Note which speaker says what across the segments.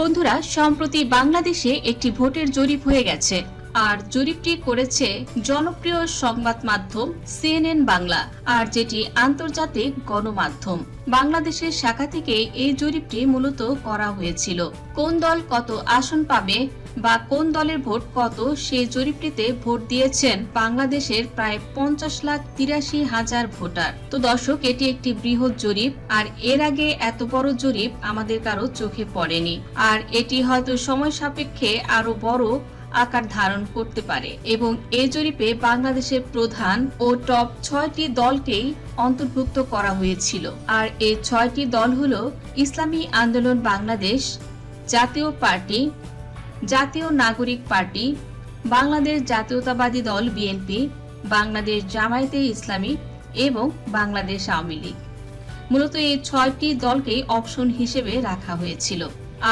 Speaker 1: বন্ধুরা, সম্প্রতি বাংলাদেশে একটি ভোটের জরিপ হয়ে গেছে। আর জরিপটি করেছে জনপ্রিয় সংবাদ মাধ্যম সিএনএন বাংলা, আর যেটি আন্তর্জাতিক গণমাধ্যম। বাংলাদেশের শাখা থেকে এই জরিপটি মূলত করা হয়েছিল। কোন দল কত আসন পাবে বা কোন দলের ভোট কত, সেই জরিপটিতে ভোট দিয়েছেন বাংলাদেশের প্রায় পঞ্চাশ লাখ তিরাশি হাজার ভোটার। তো দর্শক, এটি একটি বৃহৎ জরিপ, আর এর আগে এত বড় জরিপ আমাদের কারও চোখে পড়েনি। আর এটি হয়তো সময় সাপেক্ষে আরও বড় আকার ধারণ করতে পারে। এবং এই জরিপে বাংলাদেশের প্রধান ও টপ ছয়টি দলকেই অন্তর্ভুক্ত করা হয়েছিল। আর এই ছয়টি দল হলো ইসলামী আন্দোলন বাংলাদেশ, জাতীয় পার্টি জাতীয় নাগরিক পার্টি, বাংলাদেশ জাতীয়তাবাদী দল বিএনপি, বাংলাদেশ জামায়াতে ইসলামী এবং বাংলাদেশ আওয়ামী লীগ। মূলত এই ছয়টি দলকেই অপশন হিসেবে রাখা হয়েছিল।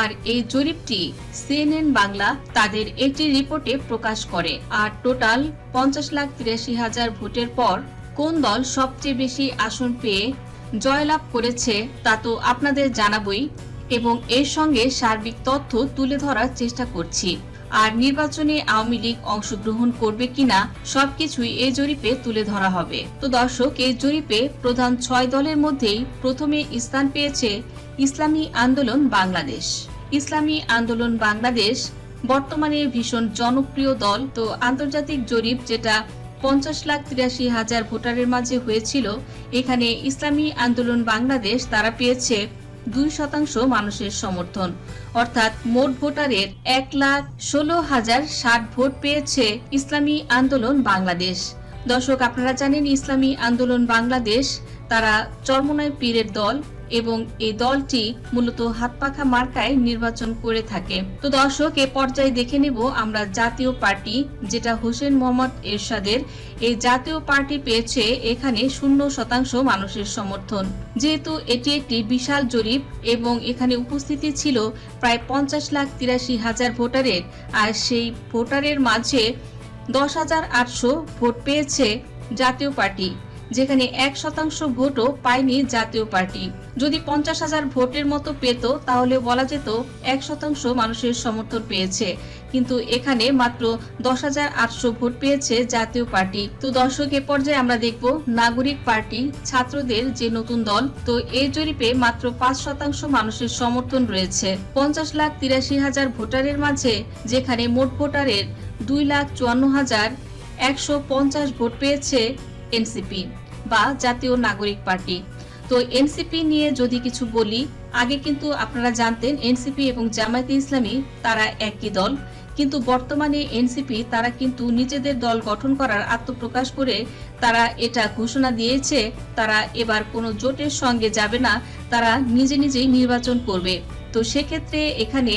Speaker 1: আর এই জরিপটি সিএনএন বাংলা তাদের একটি রিপোর্টে প্রকাশ করে। আর টোটাল পঞ্চাশ লাখ তিরাশি হাজার ভোটের পর কোন দল সবচেয়ে বেশি আসন পেয়ে জয়লাভ করেছে তা তো আপনাদের জানাবই। এবং এর সঙ্গে সার্বিক তথ্য তুলে ধরার চেষ্টা করছি। আর নির্বাচনে আওয়ামী লীগ অংশগ্রহণ করবে কিনা, সবকিছুই এই জরিপে তুলে ধরা হবে। তো দর্শক এই জরিপে প্রধান ছয় দলের মধ্যেই প্রথমে স্থান পেয়েছে ইসলামী আন্দোলন বাংলাদেশ। ইসলামী আন্দোলন বাংলাদেশ বর্তমানে ভীষণ জনপ্রিয় দল। তো আন্তর্জাতিক জরিপ যেটা পঞ্চাশ লাখ তিরাশি হাজার ভোটারের মাঝে হয়েছিল, এখানে ইসলামী আন্দোলন বাংলাদেশ তারা পেয়েছে দুই শতাংশ মানুষের সমর্থন। অর্থাৎ মোট ভোটারের এক লাখ ষোলো হাজার ষাট ভোট পেয়েছে ইসলামী আন্দোলন বাংলাদেশ। দর্শক, আপনারা জানেন ইসলামী আন্দোলন বাংলাদেশ, তারা চরমনায় পীরের দল এবং এই দলটি মূলত হাতপাখা মার্কায় নির্বাচন করে থাকে। তো দর্শক, এ পর্যায়ে দেখে নেব আমরা জাতীয় পার্টি, যেটা হোসেন মোহাম্মদ এরশাদের। এই জাতীয় পার্টি পেয়েছে এখানে শূন্য শতাংশ মানুষের সমর্থন। যেহেতু এটি একটি বিশাল জরিপ এবং এখানে উপস্থিতি ছিল প্রায় পঞ্চাশ লাখ তিরাশি হাজার ভোটারের, আর সেই ভোটারের মাঝে দশ হাজার আটশো ভোট পেয়েছে জাতীয় পার্টি। যেখানে এক শতাংশ ভোটও পায়নি জাতীয় পার্টি। যদি পঞ্চাশ হাজার ভোটের মতো পেত, তাহলে বলা যেত এক শতাংশ মানুষের সমর্থন পেয়েছে। কিন্তু এখানে মাত্র দশ হাজার আটশো ভোট পেয়েছে জাতীয় পার্টি। তো দর্শক, এ পর্যায়ে আমরা দেখব নাগরিক পার্টি, ছাত্রদের যে নতুন দল, তো এই জরিপে মাত্র পাঁচ শতাংশ মানুষের সমর্থন রয়েছে। পঞ্চাশ লাখ তিরাশি হাজার ভোটারের মাঝে, যেখানে মোট ভোটারের দুই লাখ চুয়ান্ন হাজার একশো পঞ্চাশ ভোট পেয়েছে এনসিপি। বা জাতীয় নাগরিক পার্টি। তো এনসিপি নিয়ে যদি কিছু বলি, আগে কিন্তু আপনারা জানতেন এনসিপি এবং জামায়াতে ইসলামী তারা একই দল। কিন্তু বর্তমানে এনসিপি তারা কিন্তু নিজেদের দল গঠন করার আত্মপ্রকাশ করে তারা এটা ঘোষণা দিয়েছে, তারা এবার কোনো জোটের সঙ্গে যাবে না, তারা নিজে নিজেই নির্বাচন করবে। তো সেক্ষেত্রে এখানে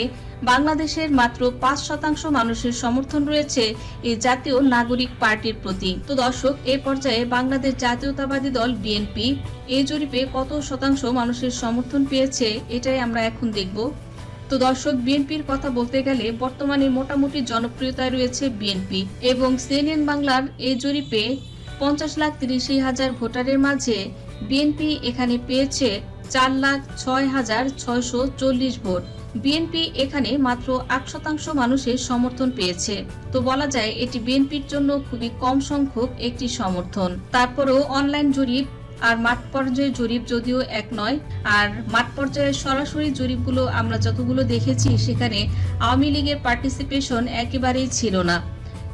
Speaker 1: বাংলাদেশের মাত্র পাঁচ শতাংশ মানুষের সমর্থন রয়েছে এই জাতীয় নাগরিক পার্টির প্রতি। তো দর্শক, এ পর্যায়ে বাংলাদেশ জাতীয়তাবাদী দল বিএনপি এই জরিপে কত শতাংশ মানুষের সমর্থন পেয়েছে এটাই আমরা এখন দেখব। তো দর্শক, বিএনপির কথা বলতে গেলে বর্তমানে মোটামুটি জনপ্রিয়তায় রয়েছে বিএনপি এবং সিএনএন বাংলার এই জরিপে পঞ্চাশ লাখ তিরিশি হাজার ভোটারের মাঝে বিএনপি এখানে পেয়েছে চার লাখ ছয় হাজার ছয়শো চল্লিশ ভোট। বিএনপি এখানে মাত্র আট শতাংশ মানুষের সমর্থন পেয়েছে। তো বলা যায়, এটি বিএনপির জন্য খুবই কম সংখ্যক একটি সমর্থন। তারপরেও অনলাইন জরিপ আর মাঠ পর্যায়ে জরিপ যদিও এক নয়, আর মাঠ পর্যায়ে সরাসরি জরিপগুলো আমরা যতগুলো দেখেছি, সেখানে আওয়ামী লীগের পার্টিসিপেশন একেবারেই ছিল না।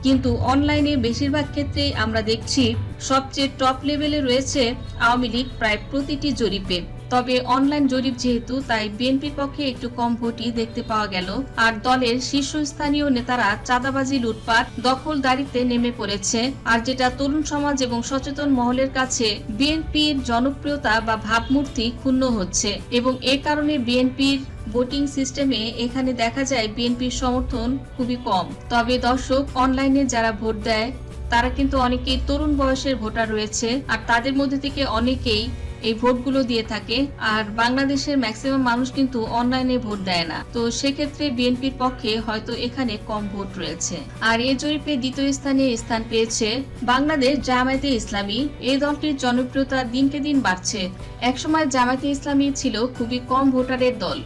Speaker 1: কিন্তু অনলাইনে বেশিরভাগ ক্ষেত্রেই আমরা দেখছি, সবচেয়ে টপ লেভেলে রয়েছে আওয়ামী লীগ প্রায় প্রতিটি জরিপে। তবে অনলাইন জরিপ যেহেতু, তাই বিএনপির পক্ষে একটু কম ভোটই দেখতে পাওয়া গেল। আর দলের শীর্ষস্থানীয় নেতারা চাঁদাবাজি, লুটপাট, দখলদারিতে নেমে পড়েছে। আর যেটা তরুণ সমাজ এবং সচেতন মহলের কাছে বিএনপির জনপ্রিয়তা বা ভাবমূর্তি ক্ষুণ্ণ হচ্ছে। এবং এ কারণে বিএনপির ভোটিং সিস্টেমে এখানে দেখা যায় বিএনপির সমর্থন খুবই কম। তবে দর্শক, অনলাইনে যারা ভোট দেয়, তারা কিন্তু অনেকেই তরুণ বয়সের ভোটার রয়েছে। আর তাদের মধ্যে থেকে অনেকেই এই ভোটগুলো দিয়ে থাকে। আর বাংলাদেশের ম্যাক্সিমাম মানুষ কিন্তু অনলাইনে ভোট দেয় না। তো সেক্ষেত্রে বিএনপির পক্ষে হয়তো এখানে কম ভোট রয়েছে। আর এ জরিপে দ্বিতীয় স্থানে স্থান পেয়েছে বাংলাদেশ জামায়াতে ইসলামী। এই দলটির জনপ্রিয়তা দিনকে দিন বাড়ছে। একসময় জামায়াতে ইসলামী ছিল খুবই কম ভোটারের দল।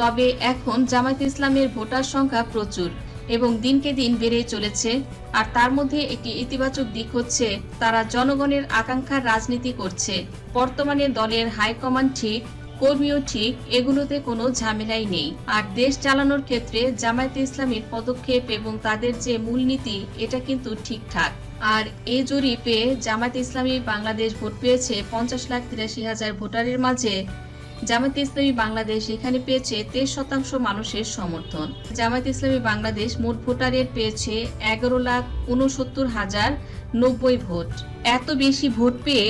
Speaker 1: তবে এখন জামায়াত ইসলামের ভোটার সংখ্যা প্রচুর। এবং দিনকে দিন বেড়েই চলেছে। আর তার মধ্যে একটি ইতিবাচক দিক হচ্ছে, তারা জনগণের আকাঙ্ক্ষার রাজনীতি করছে। বর্তমানে দলের হাইকমান্ড ঠিক, কর্মীও ঠিক, এগুলোতে কোনো ঝামেলাই নেই। আর দেশ চালানোর ক্ষেত্রে জামায়াতে ইসলামীর পদক্ষেপ এবং তাদের যে মূলনীতি, এটা কিন্তু ঠিকঠাক। আর এই জরিপে জামায়াত ইসলামী বাংলাদেশ ভোট পেয়েছে পঞ্চাশ লাখ তিরাশি হাজার ভোটারের মাঝে। জামায়াত ইসলামী বাংলাদেশ এখানে পেয়েছে তেইশ শতাংশ মানুষের সমর্থন। জামায়াত ইসলামী বাংলাদেশ মোট ভোটারের পেয়েছে এগারো লাখ উনসত্তর হাজার নব্বই ভোট। এত বেশি ভোট পেয়ে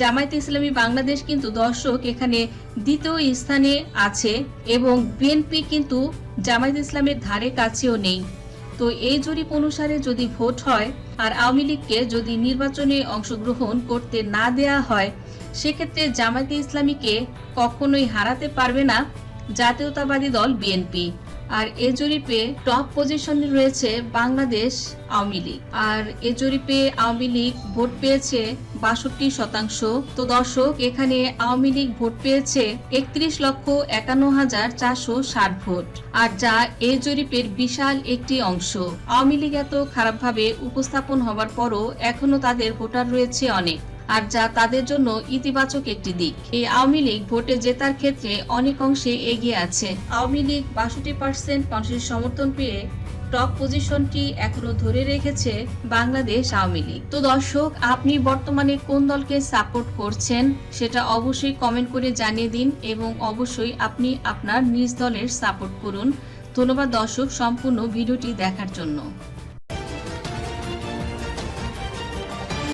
Speaker 1: জামায়াত ইসলামী বাংলাদেশ কিন্তু দর্শক এখানে দ্বিতীয় স্থানে আছে এবং বিএনপি কিন্তু জামায়াত ইসলামের ধারে কাছেও নেই। তো এই জরিপ অনুসারে যদি ভোট হয় আর আওয়ামী লীগকে যদি নির্বাচনে অংশগ্রহণ করতে না দেয়া হয়, সেক্ষেত্রে জামায়াতে ইসলামীকে কখনোই হারাতে পারবে না জাতীয়তাবাদী দল বিএনপি। আর এ জরিপে টপ পজিশনে রয়েছে বাংলাদেশ আওয়ামী লীগ। আর এ জরিপে আওয়ামী লীগ ভোট পেয়েছে বাষট্টি শতাংশ। তো দর্শক, এখানে আওয়ামী লীগ ভোট পেয়েছে একত্রিশ লক্ষ একান্ন হাজার চারশো ষাট ভোট। আর যা এই জরিপের বিশাল একটি অংশ। আওয়ামী লীগ এত খারাপভাবে উপস্থাপন হওয়ার পরও এখনও তাদের ভোটার রয়েছে অনেক। আর যা তাদের জন্য ইতিবাচক একটি দিক। এই আওয়ামী লীগ ভোটে জেতার ক্ষেত্রে অনেক অংশে এগিয়ে আছে। আওয়ামী লীগ বাষট্টি পার্সেন্ট মানুষের সমর্থন পেয়ে টপ পজিশনটি এখনও ধরে রেখেছে বাংলাদেশ আওয়ামী লীগ। তো দর্শক, আপনি বর্তমানে কোন দলকে সাপোর্ট করছেন সেটা অবশ্যই কমেন্ট করে জানিয়ে দিন এবং অবশ্যই আপনি আপনার নিজ দলের সাপোর্ট করুন। ধন্যবাদ দর্শক, সম্পূর্ণ ভিডিওটি দেখার জন্য।